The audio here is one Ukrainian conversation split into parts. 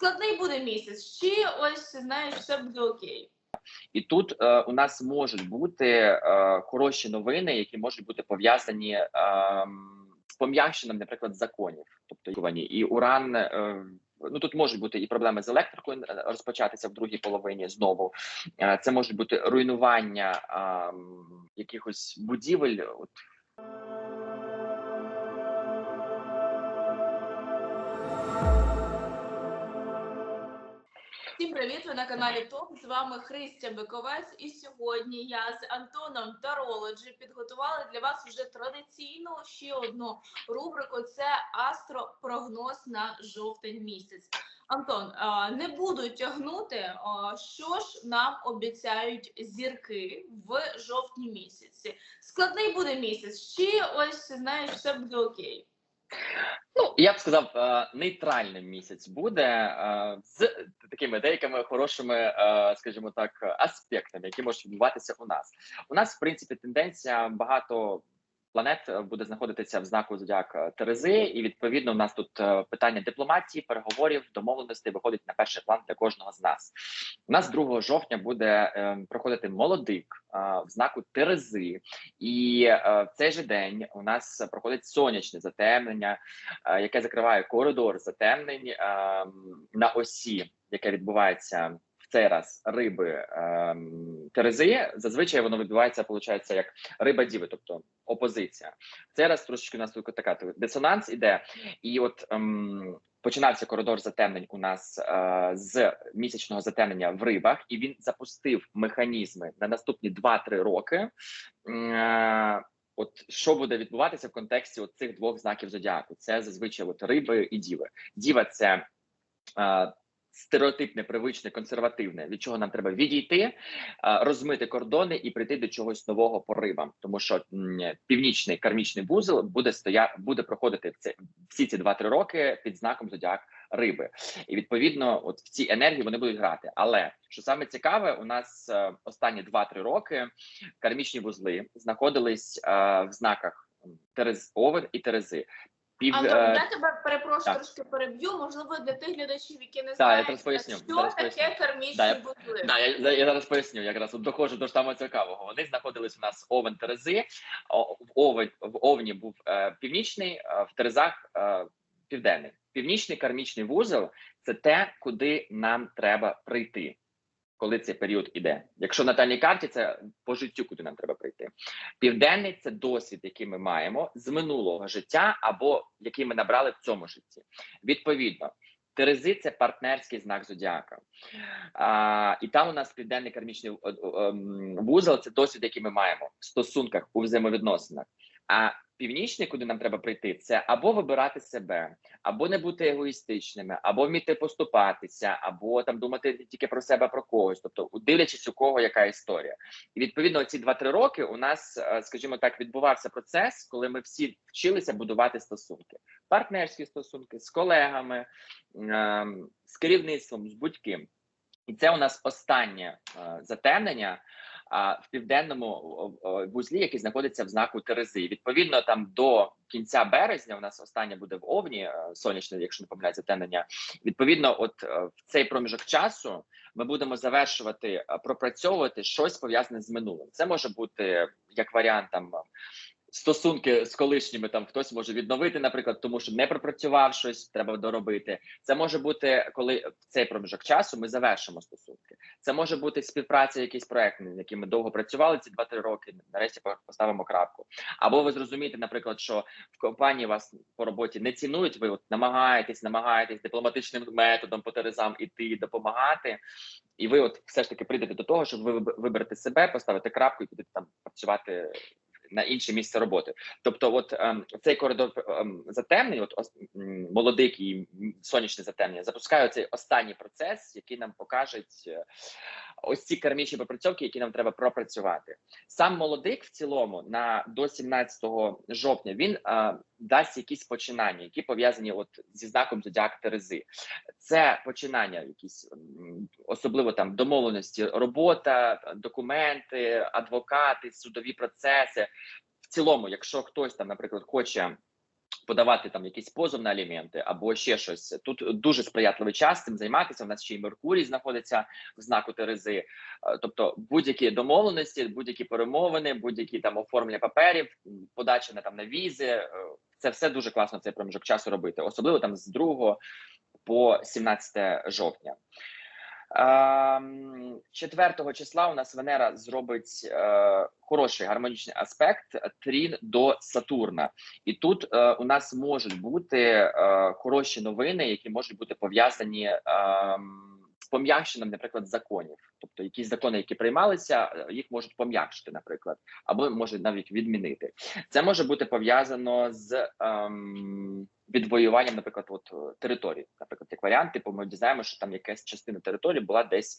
складний буде місяць, чи ось знаєш, все буде окей. І тут е, у нас можуть бути е, хороші новини, які можуть бути пов'язані е, з пом'якшенням, наприклад, законів. Тобто і уран. Е, Ну тут можуть бути і проблеми з електрикою е, розпочатися в другій половині знову. Е, Це можуть бути руйнування е, якихось будівель. Ви на каналі ТОП. З вами Христя Биковець. І сьогодні я з Антоном Тарологі підготувала для вас вже традиційну ще одну рубрику: це астропрогноз на жовтень місяць. Антон, не буду тягнути, що ж нам обіцяють зірки в жовтні місяці. Складний буде місяць, чи ось знаєш, все буде окей. Ну, я б сказав, е, нейтральним місяць буде е, з такими деякими хорошими, е, скажімо так, аспектами, які можуть відбуватися у нас. У нас, в принципі, тенденція багато планет е, буде знаходитися в знаку зодіака Терези, і відповідно у нас тут е, питання дипломатії, переговорів, домовленостей виходить на перший план для кожного з нас. У нас 2 жовтня буде е, проходити молодик в знаку Терези, і в цей же день у нас проходить сонячне затемнення, яке закриває коридор затемнень е, на осі, яке відбувається раз риби е, Терези. Зазвичай воно відбувається, виходить, як риба діви, тобто опозиція. В цей раз трошечки у нас тут така дисонанс іде, і от. ем, Починався коридор затемнень у нас е, з місячного затемнення в рибах, і він запустив механізми на наступні 2-3 роки. Е, От що буде відбуватися в контексті цих двох знаків зодіаку? Це зазвичай от риби і діви. Діва це е, стереотипне, привичне, консервативне, від чого нам треба відійти, е, розмити кордони і прийти до чогось нового порибам, тому що північний кармічний вузол буде стоя, буде проходити це всі ці 2-3 роки під знаком зодіак риби, і відповідно, от в цій енергії вони будуть грати. Але що саме цікаве, у нас е, останні 2-3 роки кармічні вузли знаходились е, в знаках Терез Овен і Терези. Пів Антон, е, я тебе перепрошую, трошки переб'ю. Можливо, для тих глядачів, які не я знають, зараз поясню, що зараз таке поясню. кармічні Да, я-. Да, я, я зараз поясню. Якраз от доходжу до самого цікавого. Вони знаходились у нас овен Терези. В овен в овні був е, північний, е, в Терезах е, південний. Північний кармічний вузол це те, куди нам треба прийти, коли цей період іде. Якщо на натальній карті це по життю, куди нам треба прийти. Південний це досвід, який ми маємо з минулого життя, або який ми набрали в цьому житті. Відповідно. Терези це партнерський знак зодіака. А, і там у нас південний кармічний е, е, вузол це досвід, який ми маємо в стосунках у взаємовідносинах. А північний, куди нам треба прийти, це або вибирати себе, або не бути егоїстичними, або вміти поступатися, або там думати тільки про себе, про когось. Тобто, дивлячись у кого яка історія. І відповідно, ці 2-3 роки у нас, е, скажімо так, відбувався процес, коли ми всі вчилися будувати стосунки, партнерські стосунки з колегами, ем, з керівництвом, з будь-ким. І це у нас останнє е, затемнення в південному вузлі, який знаходиться в знаку Терези. Відповідно, там до кінця березня у нас останнє буде в Овні, е, сонячне, якщо не помиляється тендення. Відповідно, от е, в цей проміжок часу ми будемо завершувати е, пропрацьовувати щось пов'язане з минулим. Це може бути як варіант там. Стосунки з колишніми там хтось може відновити, наприклад, тому що не пропрацював щось, треба доробити. Це може бути, коли в цей проміжок часу ми завершимо стосунки. Це може бути співпраця, якийсь проект, над яким ми довго працювали ці 2-3 роки. Нарешті поставимо крапку. Або ви зрозумієте, наприклад, що в компанії вас по роботі не цінують. Ви от намагаєтесь, намагаєтесь дипломатичним методом по терезам іти допомагати, і ви, от все ж таки, прийдете до того, щоб ви виб- виберете себе, поставити крапку і підете там працювати на інше місце роботи. Тобто, от ем, цей коридор ем, затемний, от ос- м, молодик і сонячне затемнення, запускає цей останній процес, який нам покажуть е, ось ці кармічні пропрацьовки, які нам треба пропрацювати. Сам молодик в цілому на до 17 жовтня він е, дасть якісь починання, які пов'язані от зі знаком зодіак Терези. Це починання, якісь особливо там домовленості, робота, документи, адвокати, судові процеси. В цілому, якщо хтось там, наприклад, хоче подавати там якийсь позов на аліменти або ще щось. Тут дуже сприятливий час цим займатися. У нас ще й Меркурій знаходиться в знаку Терези. Е, Тобто будь-які домовленості, будь-які перемовини, будь-які там оформлення паперів, подача на там на візи. Е, Це все дуже класно цей проміжок часу робити, особливо там з 2 по 17 жовтня. Ем, 4 числа у нас Венера зробить е, хороший гармонічний аспект трін до Сатурна, і тут е, у нас можуть бути е, хороші новини, які можуть бути пов'язані ем, з пом'якшенням, наприклад, законів. Тобто якісь закони, які приймалися, е, їх можуть пом'якшити, наприклад, або можуть навіть відмінити. Це може бути пов'язано з ем, відвоюванням, наприклад, от е, територій, наприклад, як варіант, типу, ми дізнаємося, що там якась частина території була десь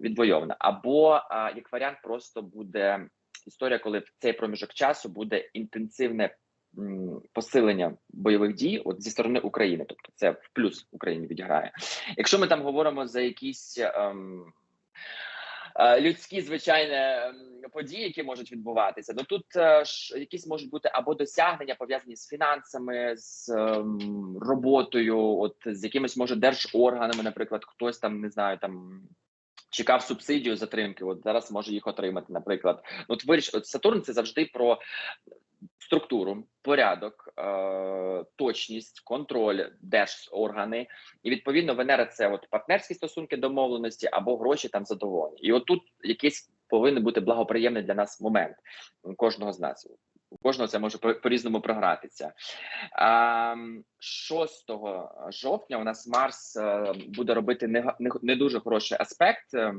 відвойована, або а, як варіант, просто буде історія, коли в цей проміжок часу буде інтенсивне посилення бойових дій от зі сторони України, тобто це в плюс Україні відіграє. Якщо ми там говоримо за якісь. Ем, е, Людські звичайні ем, події, які можуть відбуватися, ну тут е, ж якісь можуть бути або досягнення пов'язані з фінансами, з ем, роботою, от з якимись може держорганами, наприклад, хтось там не знаю, там чекав субсидію затримки. От зараз може їх отримати. Наприклад, от виріш, от Сатурн це завжди про структуру, порядок, е, точність, контроль, держоргани, і відповідно Венера це от партнерські стосунки, домовленості або гроші там задоволення. І от тут якийсь повинен бути благоприємний для нас момент кожного з нас. У кожного це може по- по-різному програтися. А, 6 жовтня у нас Марс е, буде робити не, дуже хороший аспект е,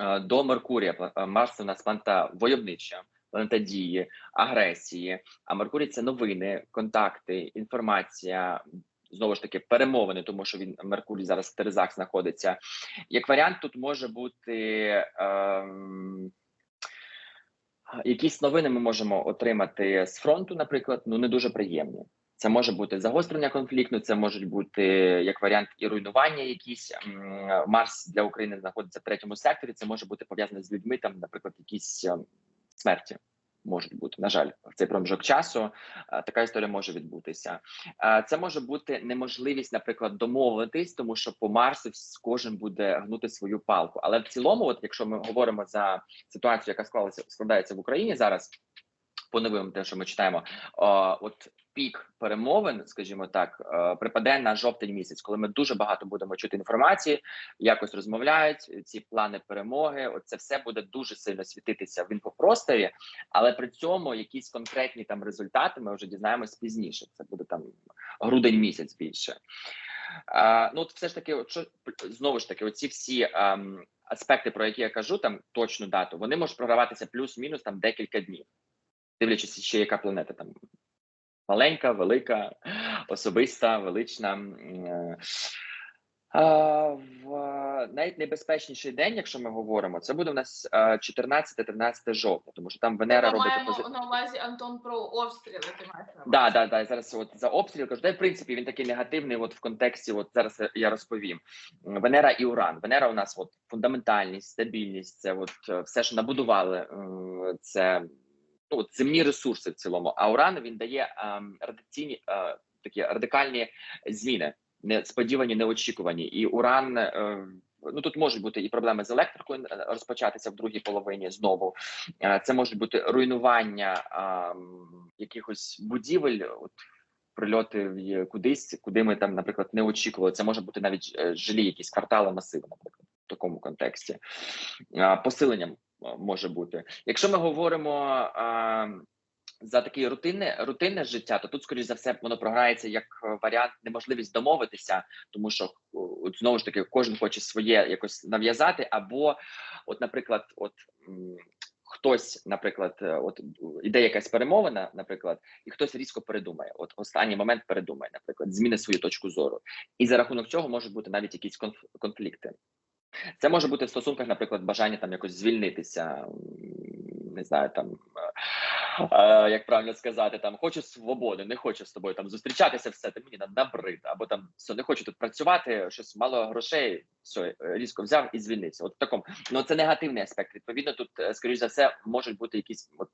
е, до Меркурія. Марс у нас планета войовнича, планета дії, агресії. А Меркурій це новини, контакти, інформація. Знову ж таки, перемовини, тому що він Меркурій зараз в Терезах знаходиться. Як варіант, тут може бути ем, якісь новини ми можемо отримати з фронту, наприклад, ну не дуже приємні. Це може бути загострення конфлікту, це можуть бути як варіант і руйнування. Якісь Марс для України знаходиться в третьому секторі. Це може бути пов'язане з людьми, там, наприклад, якісь ем, смерті можуть бути. На жаль, в цей проміжок часу е, така історія може відбутися. Е, Це може бути неможливість, наприклад, домовитись, тому що по Марсу кожен буде гнути свою палку. Але в цілому, от якщо ми говоримо за ситуацію, яка склалася складається в Україні зараз. По новим, те, що ми читаємо, о, от пік перемовин, скажімо так, е, припаде на жовтень місяць, коли ми дуже багато будемо чути інформації, якось розмовляють ці плани перемоги. От це все буде дуже сильно світитися в інфопросторі, але при цьому якісь конкретні там результати ми вже дізнаємось пізніше. Це буде там грудень місяць більше. А, ну, от все ж таки, от що знову ж таки, оці всі ем, аспекти, про які я кажу, там точну дату, вони можуть програватися плюс-мінус там декілька днів, дивлячись ще яка планета там маленька, велика, особиста, велична. Е. А, в навіть найбезпечніший день, якщо ми говоримо, це буде у нас 14-13 жовтня, тому що там Венера Ми робить маємо опози... на увазі Антон про обстріли. Ти маєш на увазі. Да, да, да. Зараз от за обстріл кажу. Й в принципі він такий негативний. От в контексті, от зараз я розповім. Венера і Уран. Венера у нас от фундаментальність, стабільність. Це от е, все, що набудували. е, Це ну, земні ресурси в цілому. А Уран він дає ем, радикаційні е, такі радикальні зміни, несподівані, неочікувані. І Уран. е, Ну тут можуть бути і проблеми з електрикою розпочатися в другій половині знову. Е, Це можуть бути руйнування ем, якихось будівель, от прильоти кудись, куди ми там, наприклад, не очікували. Це може бути навіть жилі, якісь квартали, масиви, наприклад, в такому контексті. Посиленням може бути. Якщо ми говоримо. ем, за таке рутинне рутинне життя, то тут, скоріш за все, воно програється як е, варіант неможливість домовитися, тому що от знову ж таки кожен хоче своє якось нав'язати, або, от, наприклад, от хтось, наприклад, е, от іде якась перемовина, наприклад, і хтось різко передумає. От останній момент передумає, наприклад, зміни свою точку зору, і за рахунок цього можуть бути навіть якісь конф- конфлікти. Це може бути в стосунках, наприклад, бажання там якось звільнитися, не знаю, там е, е, як правильно сказати, там хочу свободи, не хочу з тобою там зустрічатися, все ти мені на- набрид, або там все не хочу тут працювати, щось мало грошей, все різко взяв і звільнився. От в такому ну це негативний аспект. Відповідно, тут е, скоріш за все можуть бути якісь от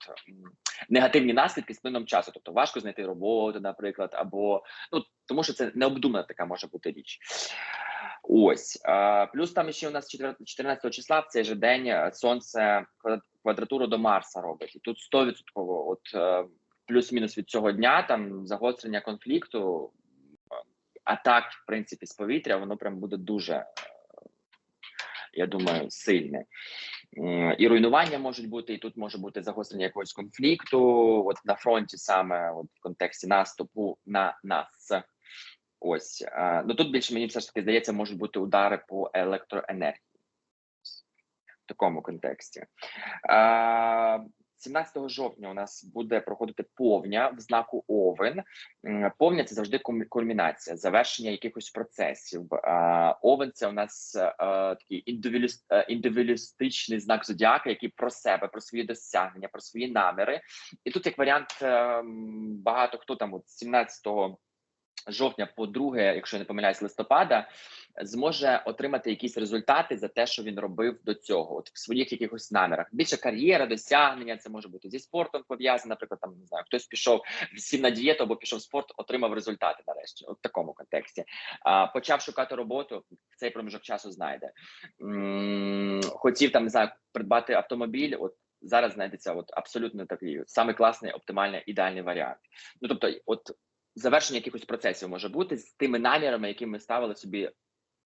негативні наслідки з плином часу. Тобто важко знайти роботу, наприклад, або ну тому, що це необдумана така може бути річ. Ось плюс там ще у нас 14 числа в цей же день е, сонце квадратуру до Марса робить, і тут 100% от е, плюс-мінус від цього дня там загострення конфлікту, атак, в принципі, з повітря, воно прям буде дуже, е, я думаю, сильне. І руйнування можуть бути, і тут може бути загострення якогось конфлікту, от на фронті саме от в контексті наступу на нас. Ось е, ну тут більше мені все ж таки здається, можуть бути удари по електроенергії в такому контексті. Е, 17 жовтня у нас буде проходити повня в знаку Овен. Повня це завжди кульмінація, завершення якихось процесів. Е, Овен це у нас е, такий індивідуаліст- е, індивідуалістичний знак зодіака, який про себе, про свої досягнення, про свої наміри. І тут як варіант е, багато хто там от 17 жовтня по 2, якщо я не помиляюсь, листопада, зможе отримати якісь результати за те, що він робив до цього, от в своїх якихось намірах. Більше кар'єра, досягнення, це може бути зі спортом пов'язано. Наприклад, там не знаю, хтось пішов сів на дієту або пішов в спорт, отримав результати нарешті. От в такому контексті. А, почав шукати роботу в цей проміжок часу. Знайде хотів там не знаю, придбати автомобіль. От зараз знайдеться от абсолютно такий самий класний, оптимальний, ідеальний варіант. Ну тобто, от завершення якихось процесів може бути з тими намірами, які ми ставили собі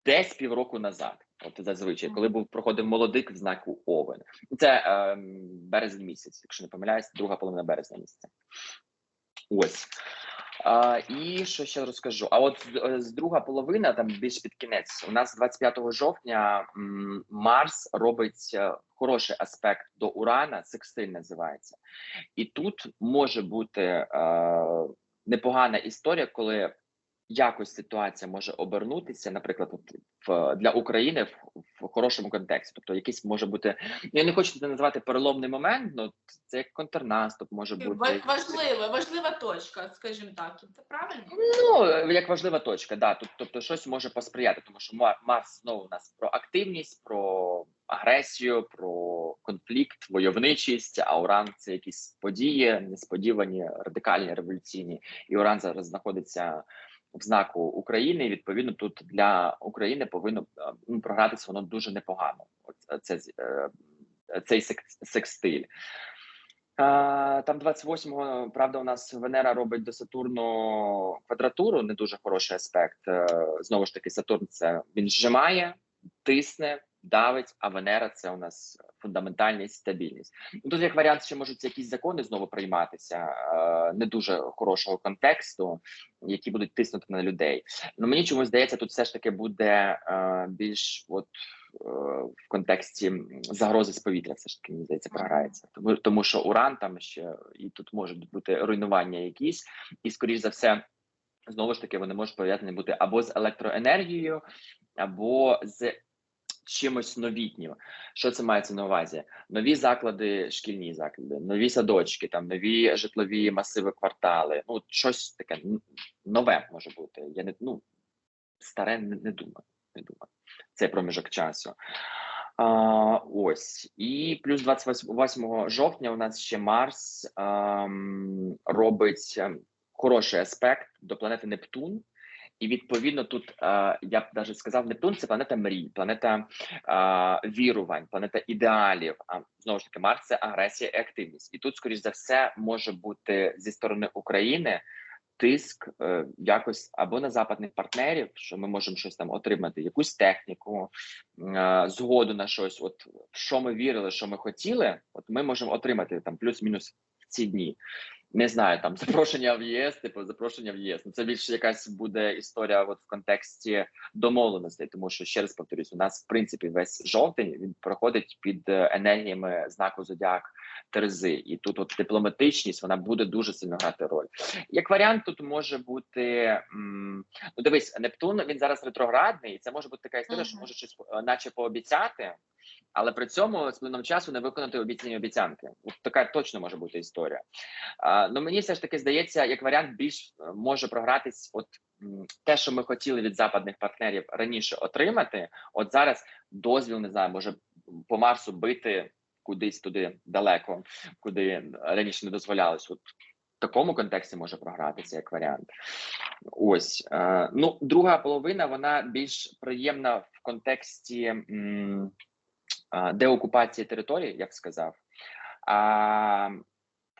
десь півроку назад. От зазвичай, коли був проходив молодик в знаку Овен. Це ем, березень місяць, якщо не помиляюсь, друга половина березня місяця. Ось. А, і що ще розкажу? А от з, е, з друга половина, там більш під кінець, у нас 25 жовтня м, Марс робить е, хороший аспект до Урана, секстиль називається. І тут може бути е, непогана історія, коли якось ситуація може обернутися, наприклад, от в для України в, в хорошому контексті. Тобто, якийсь може бути. ну, Я не хочу це називати переломний момент, ну це як контрнаступ може бути. Ва- Важлива, важлива точка, скажімо так. Це правильно? Ну, як важлива точка, да. Тобто щось може посприяти, тому що Ма- Марс знову у нас про активність, про агресію, про конфлікт, войовничість, а Уран це якісь події, несподівані, радикальні, революційні. І Уран зараз знаходиться в знаку України. І відповідно тут для України повинно е, ну, програтися воно дуже непогано. От це е, цей сек- секстиль. Там 28-го, правда, у нас Венера робить до Сатурну квадратуру, не дуже хороший аспект. Е, Знову ж таки, Сатурн це він зжимає, тисне, давить, а Венера це у нас фундаментальність, стабільність. Ну, Тут як варіант, ще можуть якісь закони знову прийматися е, не дуже хорошого контексту, які будуть тиснути на людей. Ну мені чомусь здається, тут все ж таки буде е, більш от е, в контексті загрози з повітря, все ж таки мені здається, програється. Тому тому що уран там ще і тут можуть бути руйнування якісь, і скоріш за все. Знову ж таки, вони можуть пов'язані бути або з електроенергією, або з чимось новітнім. Що це мається на увазі? Нові заклади, шкільні заклади, нові садочки, там нові житлові масиви, квартали. Ну, щось таке нове може бути. Я не ну старе не, не думаю. Не думаю. Цей проміжок часу. А, ось і плюс 28 жовтня у нас ще Марс ем, робить ем, хороший аспект до планети Нептун. І відповідно тут я б навіть сказав, Нептун це планета мрій, планета вірувань, планета ідеалів. А знову ж таки, Марс це агресія і активність. І тут, скоріш за все, може бути зі сторони України тиск е, якось або на западних партнерів, що ми можемо щось там отримати, якусь техніку, е, згоду на щось. От що ми вірили, що ми хотіли, от ми можемо отримати там плюс-мінус в ці дні. Не знаю, там запрошення в ЄС, типу запрошення в ЄС. Ну це більше якась буде історія от в контексті домовленостей, тому що ще раз повторюсь, у нас в принципі весь жовтень він проходить під е, енергіями знаку зодіак Терези, і тут от дипломатичність вона буде дуже сильно грати роль. Як варіант, тут може бути м, ну дивись, Нептун він зараз ретроградний, і це може бути така історія, що може щось е, наче пообіцяти. Але при цьому з плином часу не виконати обіцяні обіцянки. От така точно може бути історія. Ну мені все ж таки здається, як варіант більш е, може програтись, от те, що ми хотіли від западних партнерів раніше отримати. От зараз дозвіл не знаю, може по Марсу бити кудись туди далеко, куди раніше не дозволялось. От в такому контексті може програтися як варіант. Ось е, ну друга половина вона більш приємна в контексті. Деокупації території, я б сказав. А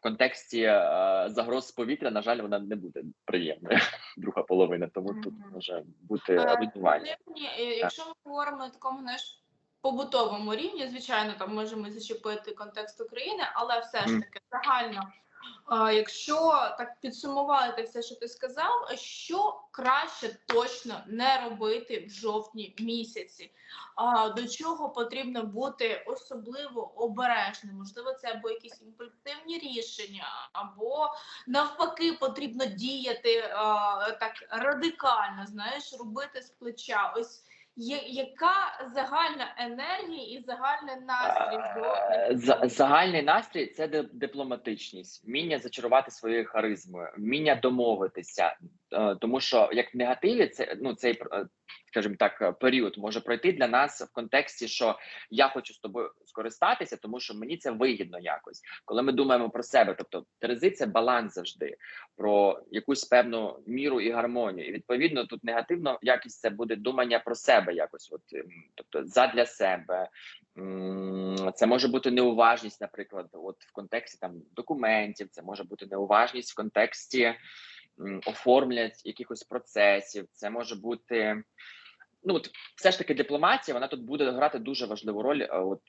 контексті е, загроз з повітря, на жаль, вона не буде приємною, друга половина, тому тут може бути Е, руйнування. Якщо ми говоримо на такому наш побутовому рівні, звичайно, там можемо зачепити контекст України, але все ж таки загально. Якщо так підсумувати все, що ти сказав, що краще точно не робити в жовтні місяці, до чого потрібно бути особливо обережним? Можливо, це або якісь імпульсивні рішення, або навпаки, потрібно діяти так радикально, знаєш, робити з плеча. Ось яка загальна енергія і загальний настрій Е, Загальний настрій це ди- дипломатичність, вміння зачарувати своєю харизмою, вміння домовитися. Е, Тому що як в негативі, це ну цей е, скажімо так, е, період може пройти для нас в контексті, що я хочу з тобою скористатися, тому що мені це вигідно якось. Коли ми думаємо про себе, тобто Терези це баланс завжди про якусь певну міру і гармонію. І відповідно тут негативно якість це буде думання про себе якось, от ем, тобто задля себе. Це може бути неуважність, наприклад, от в контексті там документів, це може бути неуважність в контексті оформлять якихось процесів. Це може бути ну от все ж таки дипломатія. Вона тут буде грати дуже важливу роль. е, От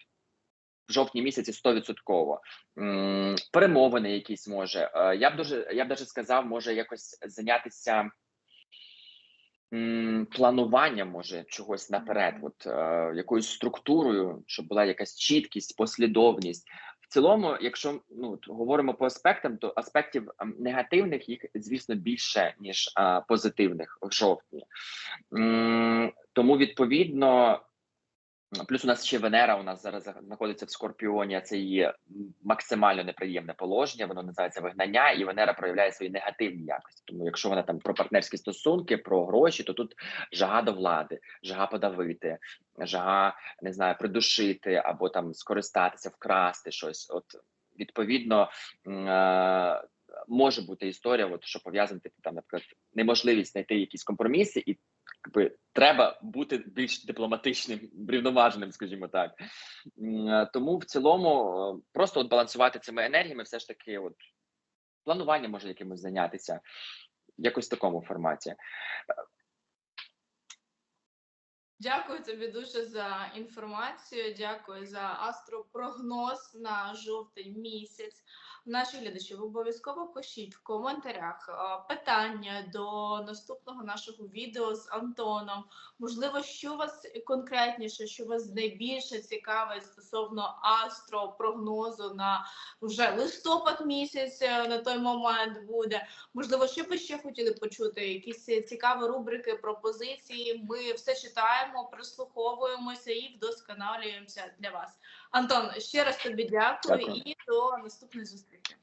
в жовтні місяці 100%. М, Перемовини якісь може. Е, Я б дуже, я б даже сказав, може якось зайнятися плануванням, може чогось наперед, от е, якоюсь структурою, щоб була якась чіткість, послідовність. Цілому, якщо ну говоримо по аспектам, то аспектів ем, негативних їх, звісно, більше ніж а, позитивних в жовтні. Тому відповідно. Плюс у нас ще Венера у нас зараз знаходиться в Скорпіоні, це її максимально неприємне положення, воно називається вигнання, і Венера проявляє свої негативні якості. Тому якщо вона там про партнерські стосунки, про гроші, то тут жага до влади, жага подавити, жага не знаю, придушити або там скористатися, вкрасти щось. От відповідно е, може бути історія, от що пов'язана типу, там, наприклад, неможливість знайти якісь компроміси, і якби треба бути більш дипломатичним, рівноваженим, скажімо так. Е, Тому в цілому е, просто от балансувати цими енергіями, все ж таки, от планування може якимось зайнятися, якось в такому форматі. Дякую тобі дуже за інформацію. Дякую за астропрогноз на жовтий місяць. Наші глядачі, обов'язково пишіть в коментарях е, питання до наступного нашого відео з Антоном. Можливо, що вас конкретніше, що вас найбільше цікавить стосовно астропрогнозу на вже листопад місяць е, на той момент буде. Можливо, що ви ще хотіли почути? Якісь цікаві рубрики, пропозиції. Ми все читаємо, прислуховуємося і вдосконалюємося для вас. Антон, ще раз тобі дякую Дякую. і до наступної зустрічі.